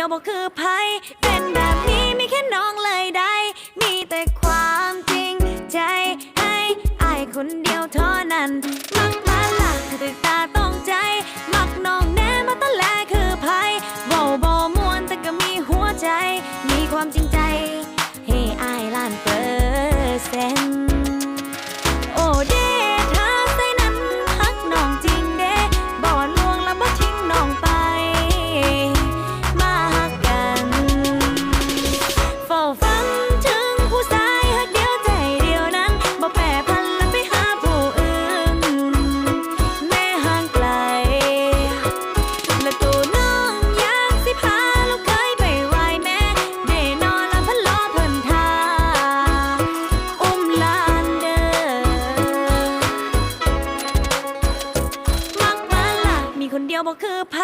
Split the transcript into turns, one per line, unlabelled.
ดียวบ่คือไผเป็นแบบนี้มีแค่น้องเลยได้ มีแต่ความจริงใจให้อายคนเดียวเท่านั้น มักมาละคือตึกตาต้องใจ มักน้องแน่มาตั้งแลคือไผเบาบ่มวนแต่ก็มีหัวใจ มีความจริงใจ คนเดียวบ่คือไผ